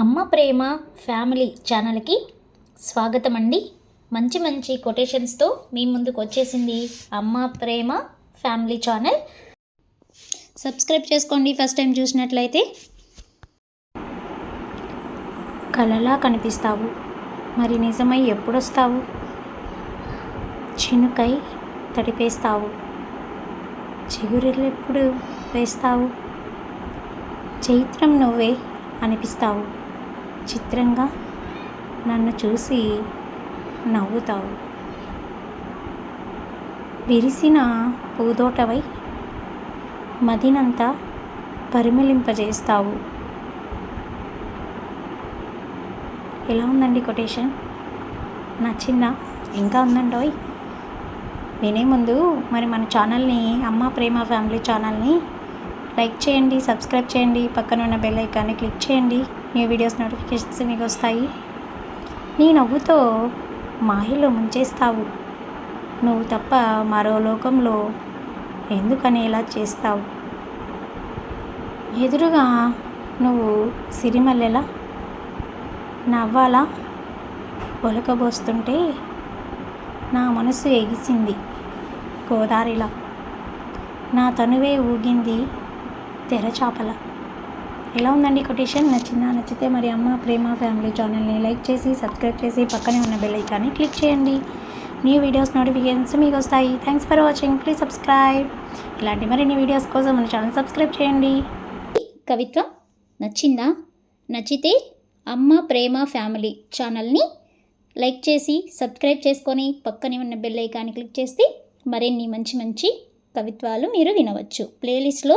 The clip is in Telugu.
అమ్మ ప్రేమ ఫ్యామిలీ ఛానల్కి స్వాగతం అండి మంచి మంచి కొటేషన్స్తో మీ ముందుకు వచ్చేసింది Amma Prema family channel. Subscribe చేసుకోండి ఫస్ట్ టైం చూసినట్లయితే. కలలా కనిపిస్తావు. మరి నిజమై ఎప్పుడొస్తావు? చినుకై తడిపేస్తావు. చిగురులెప్పుడు వేస్తావు చైత్రం నువ్వే అనిపిస్తావు. చిత్రంగా నన్ను చూసి నవ్వుతావు. విరిసిన పూదోటవై మదినంతా పరిమళింపజేస్తావు. ఎలా ఉందండి కొటేషన్? నచ్చిందా? ఇంకా ఉందండి వినే ముందు మరి మన ఛానల్ని అమ్మ ప్రేమ ఫ్యామిలీ ఛానల్ని లైక్ చేయండి సబ్స్క్రైబ్ చేయండి పక్కన ఉన్న బెల్ ఐకాన్ని క్లిక్ చేయండి. న్యూ వీడియోస్ నోటిఫికేషన్స్ మీకు వస్తాయి. నీ నవ్వుతో మాయలో ముంచేస్తావు. నువ్వు తప్ప మరో లోకంలో ఎందుకనేలా చేస్తావు? ఎదురుగా నువ్వు సిరిమల్లెలా? నవ్వాలా? ఒలకబోస్తుంటే నా మనసు ఎగిసింది. గోదారిలా. నా తనువే ఊగింది. తెరచాపల ఎలా ఉందండి కొటేషన్? నచ్చిందా? నచ్చితే మరి అమ్మ ప్రేమ ఫ్యామిలీ ఛానల్ని లైక్ చేసి సబ్స్క్రైబ్ చేసి పక్కనే ఉన్న బెల్ ఐకాన్ని క్లిక్ చేయండి. న్యూ వీడియోస్ నోటిఫికేషన్స్ మీకు వస్తాయి. Thanks for watching please subscribe ఇలాంటి మరిన్ని వీడియోస్ కోసం మన ఛానల్ సబ్స్క్రైబ్ చేయండి. కవిత్వం నచ్చిందా? నచ్చితే అమ్మ ప్రేమ ఫ్యామిలీ ఛానల్ని లైక్ చేసి సబ్స్క్రైబ్ చేసుకొని పక్కనే ఉన్న బెల్ ఐకాన్ని క్లిక్ చేస్తే మరిన్ని మంచి మంచి కవిత్వాలు మీరు వినవచ్చు. ప్లేలిస్ట్లో